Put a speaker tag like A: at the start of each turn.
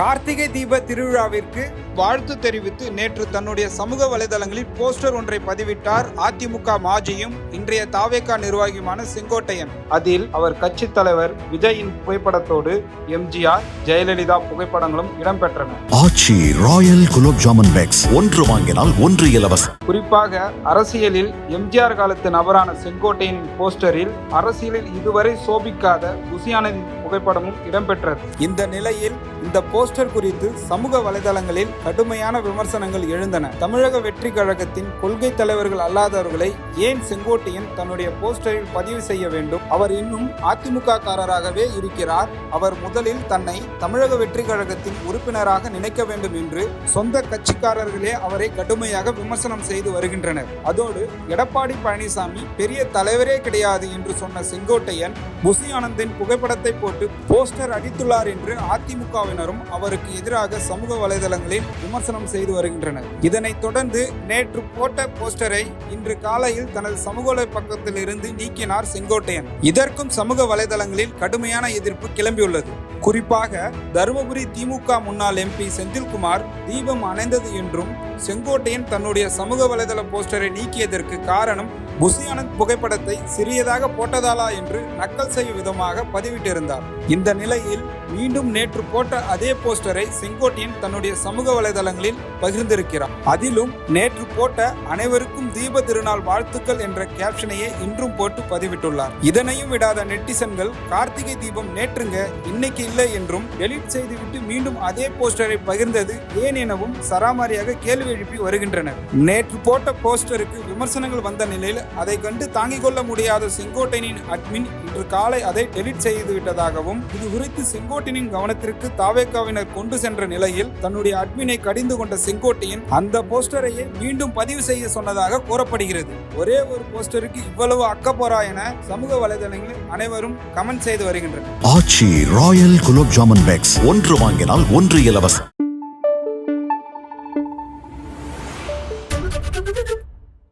A: கார்த்திகை தீப திருவிழாவிற்கு வாழ்த்து தெரிவித்து நேற்று தன்னுடைய சமூக வலைதளங்களில் போஸ்டர் ஒன்றை பதிவிட்டார் அதிமுக மாஜியும் இன்றைய தாவேகா நிர்வாகியுமான செங்கோட்டையன். அதில் அவர் கட்சி தலைவர் விஜயின் புகைப்படத்தோடு எம்ஜிஆர் ஜெயலலிதா புகைப்படங்களும் இடம்பெற்றன.
B: ஆச்சி ராயல் குலோப் ஜாமுன் பேக்ஸ் ஒன்று வாங்கினால் ஒன்று இலவசம்.
A: குறிப்பாக அரசியலில் எம்ஜிஆர் காலத்து நபரான செங்கோட்டையனின் போஸ்டரில் அரசியலில் இதுவரை சோபிக்காத குசியானதின் புகைப்படமும் இடம்பெற்றது. இந்த நிலையில் இந்த போஸ்டர் குறித்து சமூக வலைதளங்களில் கடுமையான விமர்சனங்கள் எழுந்தன. தமிழக வெற்றி கழகத்தின் கொள்கை தலைவர்கள் அல்லாதவர்களை ஏன் செங்கோட்டையன் தன்னுடைய போஸ்டரில் பதிவு செய்ய வேண்டும்? அவர் இன்னும் அதிமுக காரராகவே இருக்கிறார். அவர் முதலில் தன்னை தமிழக வெற்றி கழகத்தின் உறுப்பினராக நினைக்க வேண்டும் என்று சொந்த கட்சிக்காரர்களே அவரை கடுமையாக விமர்சனம் செய்து வருகின்றனர். அதோடு எடப்பாடி பழனிசாமி பெரிய தலைவரே கிடையாது என்று சொன்ன செங்கோட்டையன் புசி ஆனந்தின் புகைப்படத்தை போட்டு போஸ்டர் அடித்துள்ளார் என்று அதிமுகவினரும் அவருக்கு எதிராக சமூக வலைதளங்களில் விமர்சனம் செய்து வருகின்றனர். இதனைத் தொடர்ந்து நேற்று போட்ட போஸ்டரை இன்று காலையில் தனது சமூக பக்கத்தில் இருந்து நீக்கினார் செங்கோட்டையன். இதற்கும் சமூக வலைதளங்களில் கடுமையான எதிர்ப்பு கிளம்பியுள்ளது. குறிப்பாக தருமபுரி திமுக முன்னாள் எம்பி செந்தில்குமார் தீபம் அணைந்தது என்றும் செங்கோட்டையன் தன்னுடைய சமூக வலைதள போஸ்டரை நீக்கியதற்கு காரணம் புசியானந்த் புகைப்படத்தை சிறியதாக போட்டதாலா என்று நக்கல் செய்யும் விதமாக பதிவிட்டிருந்தார். இந்த நிலையில் மீண்டும் நேற்று போட்ட அதே போஸ்டரை செங்கோட்டையன் தன்னுடைய சமூக வலைதளங்களில் பகிர்ந்திருக்கிறார். அதிலும் நேற்று போட்ட அனைவருக்கும் தீப திருநாள் வாழ்த்துக்கள் என்ற கேப்ஷனையே இன்றும் போட்டு பதிவிட்டுள்ளார். இதனையும் விடாத நெட்டிசன்கள் கார்த்திகை தீபம் நேற்றுங்க இன்னைக்கு இல்லை என்றும் டெலிட் செய்துவிட்டு மீண்டும் அதே போஸ்டரை பகிர்ந்தது ஏன் எனவும் சராமாரியாக கேள்வி எழுப்பி வருகின்றனர். நேற்று போட்ட போஸ்டருக்கு விமர்சனங்கள் வந்த நிலையில் அதை கண்டு தாங்கிக் கொள்ள முடியாத செங்கோட்டையனின் அட்மின் இன்று காலை அதை டெலிட் செய்து விட்டதாகவும் இது குறித்து செங்கோட்டையனின் கவனத்திற்கு தாவேக்காவினர் கொண்டு சென்ற நிலையில் தன்னுடைய அட்மினை கடிந்து கொண்ட செங்கோட்டையன் அந்த போஸ்டரையே மீண்டும் பதிவு செய்ய சொன்னதாக கூறப்படுகிறது. ஒரே ஒரு போஸ்டருக்கு இவ்வளவு அக்கப்போரா என சமூக வலைதளங்களில் அனைவரும் கமெண்ட் செய்து வருகின்றனர்.
B: ஆட்சி ராயல் குலோப் ஜாமன் பேக்ஸ். ஒன்று வாங்கினால் ஒன்று இலவசம்.